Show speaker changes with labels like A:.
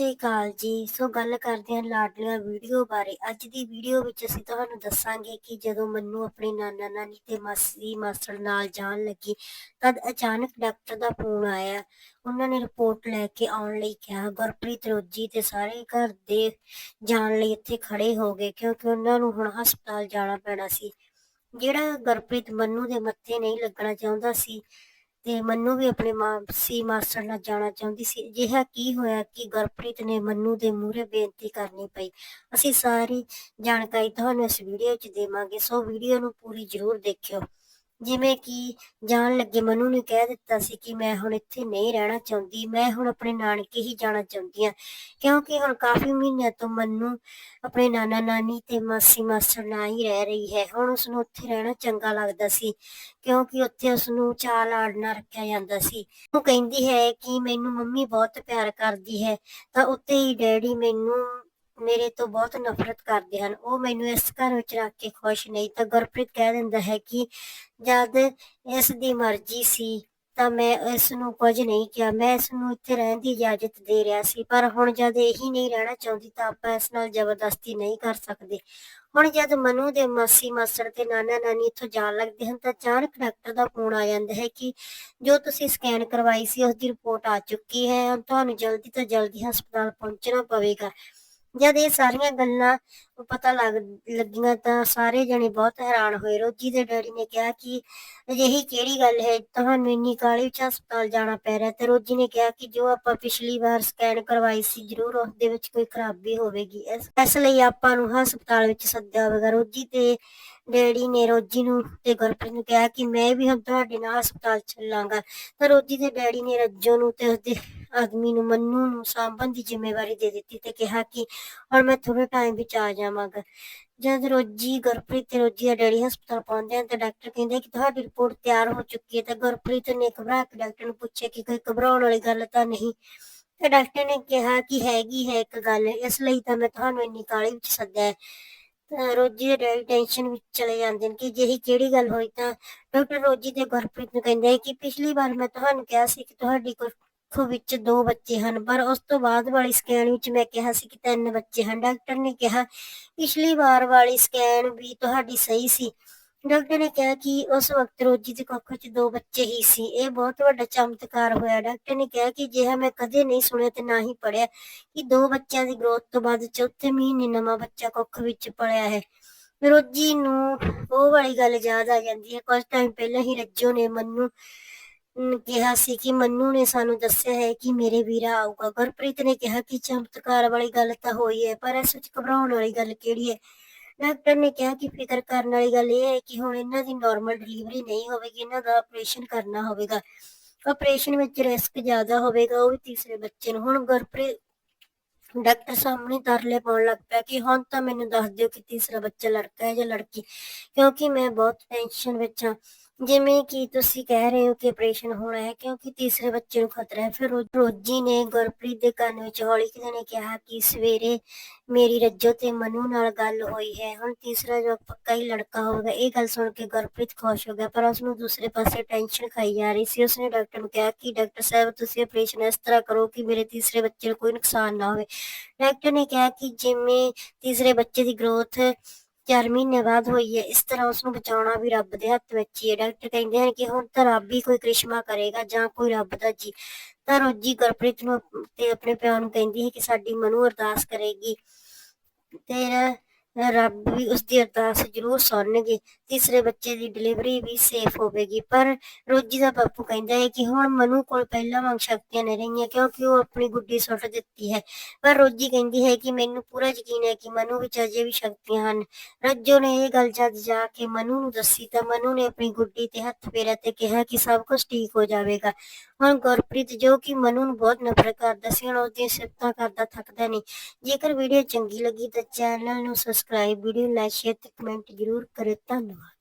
A: ਸ਼੍ਰੀ ਅਕਾਲ ਜੀ। ਸੋ ਗੱਲ ਕਰਦੇ ਹਾਂ ਲਾਡਲੀਆਂ ਵੀਡੀਓ ਬਾਰੇ। ਅੱਜ ਦੀ ਵੀਡੀਓ ਵਿੱਚ ਅਸੀਂ ਤੁਹਾਨੂੰ ਦੱਸਾਂਗੇ ਕਿ ਜਦੋਂ ਮੰਨੂ ਆਪਣੀ ਨਾਨਾ ਨਾਨੀ ਤੇ ਮਾਸੀ ਮਾਸੜ ਨਾਲ ਜਾਣ ਲੱਗੀ, ਤਦ ਅਚਾਨਕ ਡਾਕਟਰ ਦਾ ਫੋਨ ਆਇਆ। ਉਹਨਾਂ ਨੇ ਰਿਪੋਰਟ ਲੈ ਕੇ ਆਉਣ ਲਈ ਕਿਹਾ, ਗੁਰਪ੍ਰੀਤ ਰੋਜੀ ਤੇ ਸਾਰੇ ਘਰ ਦੇ ਜਾਣ ਲਈ ਇੱਥੇ ਖੜੇ ਹੋ ਗਏ ਕਿਉਂਕਿ ਉਹਨਾਂ ਨੂੰ ਹੁਣ ਹਸਪਤਾਲ ਜਾਣਾ ਪੈਣਾ ਸੀ। ਜਿਹੜਾ ਗੁਰਪ੍ਰੀਤ ਮੰਨੂ ਦੇ ਮੱਥੇ ਨਹੀਂ ਲੱਗਣਾ ਚਾਹੁੰਦਾ ਸੀ ਤੇ ਮੰਨੂ ਵੀ ਆਪਣੇ ਮਾਸੀ ਮਾਸਟਰ ਨਾਲ ਜਾਣਾ ਚਾਹੁੰਦੀ ਸੀ। ਅਜਿਹਾ ਕੀ ਹੋਇਆ ਕਿ ਗੁਰਪ੍ਰੀਤ ਨੇ ਮੰਨੂ ਦੇ ਮੂਹਰੇ ਬੇਨਤੀ ਕਰਨੀ ਪਈ। ਅਸੀਂ ਸਾਰੀ ਜਾਣਕਾਰੀ ਤੁਹਾਨੂੰ ਇਸ ਵੀਡੀਓ 'ਚ ਦੇਵਾਂਗੇ, ਸੋ ਵੀਡੀਓ ਨੂੰ ਪੂਰੀ ਜ਼ਰੂਰ ਦੇਖਿਓ। ਜਿਵੇਂ ਕਿ ਜਾਣ ਲੱਗੇ ਮਨੂ ਨੇ ਕਹਿ ਦਿੱਤਾ ਸੀ ਕਿ ਮੈਂ ਹੁਣ ਇੱਥੇ ਨਹੀਂ ਰਹਿਣਾ ਚਾਹੁੰਦੀ, ਮੈਂ ਹੁਣ ਆਪਣੇ ਨਾਨਕੇ ਹੀ ਜਾਣਾ ਚਾਹੁੰਦੀ ਹਾਂ। ਕਿਉਂਕਿ ਹੁਣ ਕਾਫੀ ਮਹੀਨਿਆਂ ਤੋਂ ਮਨੂ ਆਪਣੇ ਨਾਨਾ ਨਾਨੀ ਤੇ ਮਾਸੀ ਮਾਸੜ ਨਾਲ ਹੀ ਰਹਿ ਰਹੀ ਹੈ। ਹੁਣ ਉਸ ਨੂੰ ਉੱਥੇ ਰਹਿਣਾ ਚੰਗਾ ਲੱਗਦਾ ਸੀ, ਕਿਉਂਕਿ ਉੱਥੇ ਉਸ ਨੂੰ ਚਾਲ ਆੜਨਾ ਰੱਖਿਆ ਜਾਂਦਾ ਸੀ। ਉਹ ਕਹਿੰਦੀ ਹੈ ਕਿ ਮੈਨੂੰ ਮੰਮੀ ਬਹੁਤ ਪਿਆਰ ਕਰਦੀ ਹੈ, ਤਾਂ ਉੱਤੇ ਹੀ ਡੈਡੀ ਮੈਨੂੰ ਮੇਰੇ ਤੋਂ ਬਹੁਤ ਨਫ਼ਰਤ ਕਰਦੇ ਹਨ। ਉਹ ਮੈਨੂੰ ਇਸ ਘਰ ਵਿੱਚ ਰੱਖ ਕੇ ਖੁਸ਼ ਨਹੀਂ, ਤਾਂ ਗੁਰਪ੍ਰੀਤ ਕਹਿ ਦਿੰਦਾ ਹੈ ਕਿ ਜਦ ਇਸ ਦੀ ਮਰਜ਼ੀ ਸੀ, ਤਾਂ ਮੈਂ ਇਸ ਨੂੰ ਕੁਝ ਨਹੀਂ ਕਿਹਾ। ਮੈਂ ਇਸ ਨੂੰ ਇੱਥੇ ਰਹਿਣ ਦੀ ਇਜਾਜ਼ਤ ਦੇ ਰਿਹਾ ਸੀ, ਪਰ ਹੁਣ ਜਦ ਇਹੀ ਨਹੀਂ ਰਹਿਣਾ ਚਾਹੁੰਦੀ, ਤਾਂ ਆਪਾਂ ਇਸ ਨਾਲ ਜ਼ਬਰਦਸਤੀ ਨਹੀਂ ਕਰ ਸਕਦੇ। ਹੁਣ ਜਦ ਮਨੂ ਦੇ ਮਾਸੀ ਮਾਸੜ ਤੇ ਨਾਨਾ ਨਾਨੀ ਇੱਥੋਂ ਜਾਣ ਲੱਗਦੇ ਹਨ, ਤਾਂ ਅਚਾਨਕ ਡਾਕਟਰ ਦਾ ਫੋਨ ਆ ਜਾਂਦਾ ਹੈ ਕਿ ਜੋ ਤੁਸੀਂ ਸਕੈਨ ਕਰਵਾਈ ਸੀ, ਉਸ ਦੀ ਰਿਪੋਰਟ ਆ ਚੁੱਕੀ ਹੈ। ਤੁਹਾਨੂੰ ਜਲਦੀ ਤੋਂ ਜਲਦੀ ਹਸਪਤਾਲ ਪਹੁੰਚਣਾ ਪਵੇਗਾ। ਜਦ ਇਹ ਸਾਰੀਆਂ ਗੱਲਾਂ ਪਤਾ ਲੱਗ, ਲੱਗੀਆਂ ਤਾਂ ਸਾਰੇ ਜਣੇ ਬਹੁਤ ਹੈਰਾਨ ਹੋਏ। ਰੋਜੀ ਦੇ ਡੈਡੀ ਨੇ ਕਿਹਾ ਕਿ ਅਜਿਹੀ ਕਿਹੜੀ ਗੱਲ ਹੈ? ਤੁਹਾਨੂੰ ਇੰਨੀ ਕਾਲੀ ਵਿੱਚ ਹਸਪਤਾਲ ਜਾਣਾ ਪੈ ਰਿਹਾ ਤੇ ਰੋਜੀ ਨੇ ਕਿਹਾ ਕਿ ਜੋ ਆਪਾਂ ਪਿਛਲੀ ਵਾਰ ਸਕੈਨ ਕਰਵਾਈ ਸੀ, ਜ਼ਰੂਰ ਉਸ ਦੇ ਵਿੱਚ ਕੋਈ ਖਰਾਬੀ ਹੋਵੇਗੀ। ਇਸ ਲਈ ਆਪਾਂ ਨੂੰ ਹਸਪਤਾਲ ਵਿੱਚ ਸੱਦਿਆ ਹੋਵੇਗਾ। ਰੋਜੀ ਤੇ ਡੈਡੀ ਨੇ, ਰੋਜੀ ਨੂੰ ਤੇ ਗੁਰਪ੍ਰੀਤ ਨੂੰ ਕਿਹਾ ਕਿ ਮੈਂ ਵੀ ਹੁਣ ਤੁਹਾਡੇ ਨਾਲ ਹਸਪਤਾਲ ਚੱਲਾਂਗਾ। ਤਾਂ ਰੋਜੀ ਦੇ ਡੈਡੀ ਨੇ ਰੱਜੋ ਨੂੰ ਤੇ ਉਸਦੇ ਆਦਮੀ ਨੂੰ, ਮੰਨੂ ਨੂੰ, ਸਾਂਭਣ ਦੀ ਜ਼ਿੰਮੇਵਾਰੀ ਦੇ ਦਿੱਤੀ ਤੇ ਕਿਹਾ ਕਿ, ਹੁਣ ਮੈਂ ਥੋੜੇ ਟਾਈਮ ਵਿੱਚ ਆ ਜਾਵਾਂਗਾ। ਜਦ ਰੋਜੀ, ਗੁਰਪ੍ਰੀਤ ਤੇ ਰੋਜੀ ਦਾ ਡੈਡੀ ਹਸਪਤਾਲ ਪਹੁੰਚਦੇ ਹਨ ਤਾਂ ਡਾਕਟਰ ਕਹਿੰਦੇ ਕਿ ਤੁਹਾਡੀ ਰਿਪੋਰਟ ਤਿਆਰ ਹੋ ਚੁੱਕੀ ਹੈ ਤਾਂ ਗੁਰਪ੍ਰੀਤ ਨੇ ਘਬਰਾ ਕੇ ਡਾਕਟਰ ਨੂੰ ਪੁੱਛਿਆ ਕਿ ਕੋਈ ਘਬਰਾਉਣ ਵਾਲੀ ਗੱਲ ਤਾਂ ਨਹੀਂ। ਤੇ ਡਾਕਟਰ ਨੇ ਕਿਹਾ ਕਿ ਹੈਗੀ ਹੈ ਇੱਕ ਗੱਲ, ਇਸ ਲਈ ਤਾਂ ਮੈਂ ਤੁਹਾਨੂੰ ਇੰਨੀ ਕਾਲੀ ਵਿੱਚ ਸੱਦਿਆ ਹੈ। ਰੋਜੀ ਦੇ ਡੈਡੀ ਟੈਨਸ਼ਨ ਵਿੱਚ ਚਲੇ ਜਾਂਦੇ ਨੇ ਕਿ ਜਿਹੀ ਕਿਹੜੀ ਗੱਲ ਹੋਈ ਤਾਂ ਡਾਕਟਰ ਰੋਜੀ ਤੇ ਗੁਰਪ੍ਰੀਤ ਨੂੰ ਕਹਿੰਦੇ ਕਿ ਪਿਛਲੀ ਵਾਰ ਮੈਂ ਤੁਹਾਨੂੰ ਕਿਹਾ ਸੀ ਕਿ ਤੁਹਾਡੀ ਕੁੱਖ ਵਿੱਚ ਦੋ ਬੱਚੇ ਹਨ, ਪਰ ਉਸ ਤੋਂ ਬਾਅਦ ਵਾਲੀ ਸਕੈਨ ਵਿੱਚ ਮੈਂ ਕਿਹਾ ਸੀ ਕਿ ਤਿੰਨ ਬੱਚੇ ਹਨ। ਡਾਕਟਰ ਨੇ ਕਿਹਾ, ਪਿਛਲੀ ਵਾਰ ਵਾਲੀ ਸਕੈਨ ਵੀ ਤੁਹਾਡੀ ਸਹੀ ਸੀ। ਡਾਕਟਰ ਨੇ ਕਿਹਾ ਕਿ ਉਸ ਵਕਤ ਰੋਜੀ ਦੇ ਕੁੱਖ ਵਿੱਚ ਦੋ ਬੱਚੇ ਹੀ ਸੀ। ਇਹ ਬਹੁਤ ਵੱਡਾ ਚਮਤਕਾਰ ਹੋਇਆ। ਡਾਕਟਰ ਨੇ ਕਿਹਾ ਕਿ ਜਿਹਾ ਮੈਂ ਕਦੇ ਨਹੀਂ ਸੁਣਿਆ ਤੇ ਨਾ ਹੀ ਪੜਿਆ ਕਿ ਦੋ ਬੱਚਿਆਂ ਦੀ ਗਰੋਥ ਤੋਂ ਬਾਅਦ ਚੌਥੇ ਮਹੀਨੇ ਨਵਾਂ ਬੱਚਾ ਕੁੱਖ ਵਿੱਚ ਪਲਿਆ ਹੈ। ਰੋਜੀ ਨੂੰ ਉਹ ਵਾਲੀ ਗੱਲ ਯਾਦ ਆ ਜਾਂਦੀ ਹੈ। ਕੁਝ ਟਾਈਮ ਪਹਿਲਾਂ ਹੀ ਰੱਜੋ ਨੇ ਮੰਨੂ ਕਿਹਾ ਸੀ ਕਿ ਮੰਨੂ ਨੇ ਸਾਨੂੰ ਦੱਸਿਆ ਹੈ ਕਿ ਮੇਰੇ ਵੀਰਾ ਆਊਗਾ। ਗੁਰਪ੍ਰੀਤ ਨੇ ਕਿਹਾ ਕਿ ਚਮਤਕਾਰ ਵਾਲੀ ਗੱਲ ਤਾਂ ਹੋਈ ਹੈ, ਪਰ ਇਸ ਵਿੱਚ ਘਬਰਾਉਣ ਵਾਲੀ ਗੱਲ ਕਿਹੜੀ ਹੈ? ਡਾਕਟਰ ਨੇ ਕਿਹਾ ਕਿ ਫਿਕਰ ਕਰਨ ਵਾਲੀ ਗੱਲ ਇਹ ਹੈ ਕਿ ਹੁਣ ਇਹਨਾਂ ਦੀ ਨਾਰਮਲ ਡਿਲੀਵਰੀ ਨਹੀਂ ਹੋਵੇਗੀ, ਇਹਨਾਂ ਦਾ ਆਪਰੇਸ਼ਨ ਕਰਨਾ ਹੋਵੇਗਾ। ਆਪਰੇਸ਼ਨ ਵਿੱਚ ਰਿਸਕ ਜ਼ਿਆਦਾ ਹੋਵੇਗਾ, ਉਹ ਵੀ ਤੀਸਰੇ ਬੱਚੇ ਨੂੰ। ਹੁਣ ਗੁਰਪ੍ਰੀਤ ਡਾਕਟਰ ਸਾਹਮਣੇ ਤਰਲੇ ਪਾਉਣ ਲੱਗ ਪਿਆ ਕਿ ਹੁਣ ਤਾਂ ਮੈਨੂੰ ਦੱਸ ਦਿਓ ਕਿ ਤੀਸਰਾ ਬੱਚਾ ਲੜਕਾ ਹੈ ਜਾਂ ਲੜਕੀ, ਕਿਉਂਕਿ ਮੈਂ ਬਹੁਤ ਟੈਨਸ਼ਨ ਵਿੱਚ ਹਾਂ। ਜਿਵੇਂ ਕਿ ਤੁਸੀਂ ਕਹਿ ਰਹੇ ਹੋ ਕਿ ਆਪਰੇਸ਼ਨ ਹੋਣਾ ਹੈ, ਕਿਉਂਕਿ ਤੀਸਰੇ ਬੱਚੇ ਨੂੰ ਖਤਰਾ ਹੈ। ਫਿਰ ਰੋਜੀ ਨੇ ਗੁਰਪ੍ਰੀਤ ਦੇ ਕੰਨ ਵਿੱਚ ਹੌਲੀ ਜਿਹੇ ਨੇ ਕਿਹਾ ਕਿ ਸਵੇਰੇ ਮੇਰੀ ਰੱਜੋ ਤੇ ਮਨੂ ਨਾਲ ਗੱਲ ਹੋਈ ਹੈ। ਹੁਣ ਤੀਸਰਾ ਜੋ ਪੱਕਾ ਹੀ ਲੜਕਾ ਹੋਵੇਗਾ, ਇਹ ਗੱਲ ਸੁਣ ਕੇ ਗੁਰਪ੍ਰੀਤ ਖੁਸ਼ ਹੋ ਗਿਆ, ਪਰ ਉਸ ਨੂੰ ਦੂਸਰੇ ਪਾਸੇ ਟੈਨਸ਼ਨ ਖਾਈ ਜਾ ਰਹੀ ਸੀ। ਉਸਨੇ ਡਾਕਟਰ ਨੂੰ ਕਿਹਾ ਕਿ ਡਾਕਟਰ ਸਾਹਿਬ, ਤੁਸੀਂ ਆਪਰੇਸ਼ਨ ਇਸ ਤਰ੍ਹਾਂ ਕਰੋ ਕਿ ਮੇਰੇ ਤੀਸਰੇ ਬੱਚੇ ਨੂੰ ਕੋਈ ਨੁਕਸਾਨ ਨਾ ਹੋਵੇ। ਡਾਕਟਰ ਨੇ ਕਿਹਾ ਕਿ ਜਿਵੇਂ ਤੀਸਰੇ ਬੱਚੇ ਦੀ ਗਰੋਥ 4 ਮਹੀਨੇ ਬਾਅਦ ਹੋਈ ਹੈ, ਇਸ ਤਰ੍ਹਾਂ ਉਸ ਨੂੰ ਬਚਾਉਣਾ ਵੀ ਰੱਬ ਦੇ ਹੱਥ ਵਿੱਚ ਹੀ ਹੈ। ਡਾਕਟਰ ਕਹਿੰਦੇ ਹਨ ਕਿ ਹੁਣ ਤਾਂ ਰੱਬ ਹੀ ਕੋਈ ਕ੍ਰਿਸ਼ਮਾ ਕਰੇਗਾ ਜਾਂ ਕੋਈ ਰੱਬ ਦਾ ਜੀ। ਤਾਂ ਰੋਜੀ ਗੁਰਪ੍ਰੀਤ ਨੂੰ ਤੇ ਆਪਣੇ ਪਿਓ ਨੂੰ ਕਹਿੰਦੀ ਹੈ ਕਿ ਸਾਡੀ ਮਨੂ ਅਰਦਾਸ ਕਰੇਗੀ। ਤੇ ਰੱਬ ਵੀ ਉਸ ਦੀ ਅਰਦਾਸ ਜ਼ਰੂਰ ਸੁਣਨਗੇ। ਤੀਸਰੇ ਬੱਚੇ ਦੀ ਡਿਲੀਵਰੀ ਵੀ ਸੇਫ ਹੋਵੇਗੀ। ਪਰ ਰੋਜੀ ਦਾ ਬਾਪੂ ਕਹਿੰਦਾ ਹੈ ਕਿ ਹੁਣ ਮਨੂ ਕੋਲ ਪਹਿਲਾਂ ਵਾਂਗ ਸ਼ਕਤੀਆਂ ਨਹੀਂ ਰਹੀਆਂ, ਕਿਉਂਕਿ ਉਹ ਆਪਣੀ ਗੁੱਡੀ ਸੁੱਟ ਦਿੱਤੀ ਹੈ। ਪਰ ਰੋਜੀ ਕਹਿੰਦੀ ਹੈ ਕਿ ਮੈਨੂੰ ਪੂਰਾ ਯਕੀਨ ਹੈ ਕਿ ਮਨੂ ਵਿੱਚ ਅਜੇ ਵੀ ਸ਼ਕਤੀਆਂ ਹਨ। ਰੱਜੋ ਨੇ ਇਹ ਗੱਲ ਜਦ ਜਾ ਕੇ ਮਨੂ ਨੂੰ ਦੱਸੀ ਤਾਂ ਮਨੂ ਨੇ ਆਪਣੀ ਗੁੱਡੀ ਤੇ ਹੱਥ ਫੇਰਿਆ ਤੇ ਕਿਹਾ ਕਿ ਸਭ ਕੁਝ ਠੀਕ ਹੋ ਜਾਵੇਗਾ। ਹੁਣ ਗੁਰਪ੍ਰੀਤ ਜੋ ਕਿ ਮਨੂ ਨੂੰ ਬਹੁਤ ਨਫ਼ਰਤ ਕਰਦਾ ਸੀ, ਹੁਣ ਉਸ ਦੀਆਂ ਸਿਫਤਾਂ ਕਰਦਾ ਥੱਕਦਾ ਨਹੀਂ। ਜੇਕਰ ਵੀਡੀਓ ਚੰਗੀ ਲੱਗੀ ਤਾਂ ਚੈਨਲ ਨੂੰ ਸਬਸਕ੍ਰਾਈਬ ਵੀਡੀਓ ਲਾਈਕ ਸ਼ੇਅਰ ਤੇ ਕਮੈਂਟ ਜ਼ਰੂਰ ਕਰੇ ਧੰਨਵਾਦ।